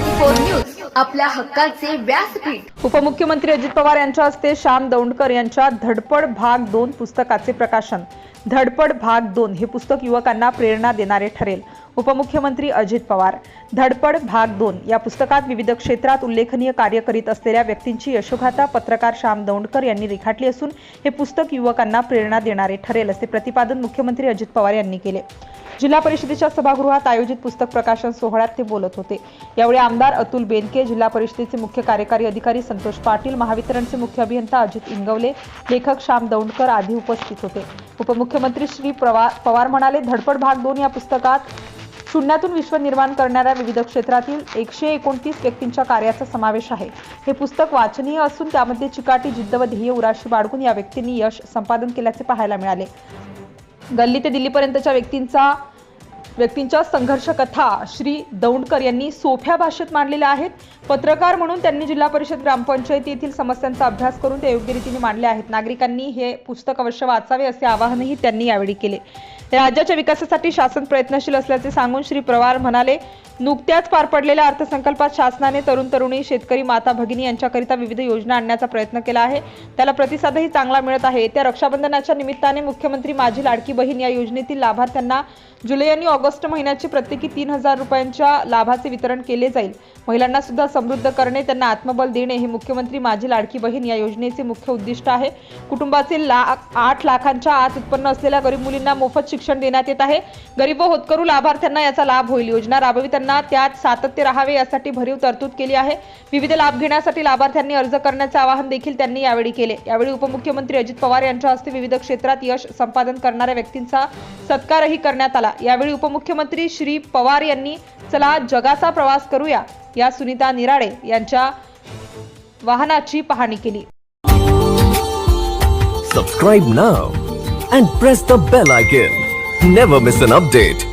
Four news आपल्या हक्काचे व्यासपीठ. उपमुख्यमंत्री अजित पवार यांच्या हस्ते श्याम दौंडकर यांच्या धडपड भाग दोन पुस्तकाचे प्रकाशन. धडपड भाग दोन हे पुस्तक युवकांना प्रेरणा देणारे ठरेल. उपमुख्यमंत्री अजित पवार. धडपड भाग दोन. या पुस्तकात विविध क्षेत्रात उल्लेखनीय कार्य करीत असलेल्या व्यक्तींची यशोगाथा पत्रकार श्याम दौंडकर यांनी रेखाटली असून हे पुस्तक युवकांना प्रेरणा देणारे ठरेल असे प्रतिपादन मुख्यमंत्री अजित पवार यांनी केले. जिल्हा परिषदेच्या सभागृहात आयोजित पुस्तक प्रकाशन सोहळ्यात ते बोलत होते. यावेळी आमदार अतुल बेनके जिल्हा परिषदेचे मुख्य कार्यकारी अधिकारी संतोष पाटील महावितरणचे मुख्य अभियंता अजित इंगवले लेखक श्याम दौंडकर आदी उपस्थित होते. उपमुख्यमंत्री श्री प्रवा पवार म्हणाले धडपड भाग दोन या पुस्तकात शून्यातून विश्व निर्माण करणाऱ्या विविध क्षेत्रातील एकशे एकोणतीस व्यक्तींच्या कार्याचा समावेश आहे. हे पुस्तक वाचनीय असून त्यामध्ये चिकाटी जिद्द व ध्येय उराशी बाळगून या व्यक्तींनी यश संपादन केल्याचे पाहायला मिळाले. गल्ली ते दिल्लीपर्यंतच्या व्यक्तींचा व्यक्तींच्या संघर्ष कथा श्री दौंडकर यांनी सोप्या भाषेत मांडलेल्या आहेत. पत्रकार म्हणून त्यांनी जिल्हा परिषद ग्रामपंचायती येथील समस्यांचा अभ्यास करून ते योग्य रीतीने मांडले आहेत. नागरिकांनी हे पुस्तक अवश्य वाचावे असे आवाहनही त्यांनी यावेळी केले. राज्याच्या विकासासाठी शासन प्रयत्नशील असल्याचे सांगून श्री पवार म्हणाले नुकत्याच पार पडलेल्या अर्थसंकल्पात शासनाने तरुण तरुणी शेतकरी माता भगिनी यांच्याकरिता विविध योजना आणण्याचा प्रयत्न केला आहे. त्याला प्रतिसादही चांगला मिळत आहे. त्या रक्षाबंधनाच्या निमित्ताने मुख्यमंत्री माझी लाडकी बहीण या योजनेतील लाभार्थ्यांना जुलै आणि ऑगस्ट ऑगस्ट महिन्याचे प्रत्येकी तीन हजार रुपयांच्या लाभाचे वितरण केले जाईल. महिलांना सुद्धा समृद्ध करणे त्यांना आत्मबल देणे हे मुख्यमंत्री माझी लाडकी बहीण या योजनेचे मुख्य उद्दिष्ट आहे. कुटुंबाचे लाख आठ लाखांच्या आत उत्पन्न असलेल्या गरीब मुलींना मोफत शिक्षण देण्यात येत आहे. गरीब व होतकरू लाभार्थ्यांना याचा लाभ होईल योजना राबविताना त्यात सातत्य राहावे यासाठी भरीव तरतूद केली आहे. विविध लाभ घेण्यासाठी लाभार्थ्यांनी अर्ज करण्याचे आवाहन देखील त्यांनी यावेळी केले. यावेळी उपमुख्यमंत्री अजित पवार यांच्या हस्ते विविध क्षेत्रात यश संपादन करणाऱ्या व्यक्तींचा सत्कारही करण्यात आला. यावेळी उपमुख्यमंत्री श्री पवार यांनी चला जगाचा प्रवास करूया या सुनीता निराळे यांच्या वाहनाची पाहणी केली. सबस्क्राईब ना and press the bell icon never miss an update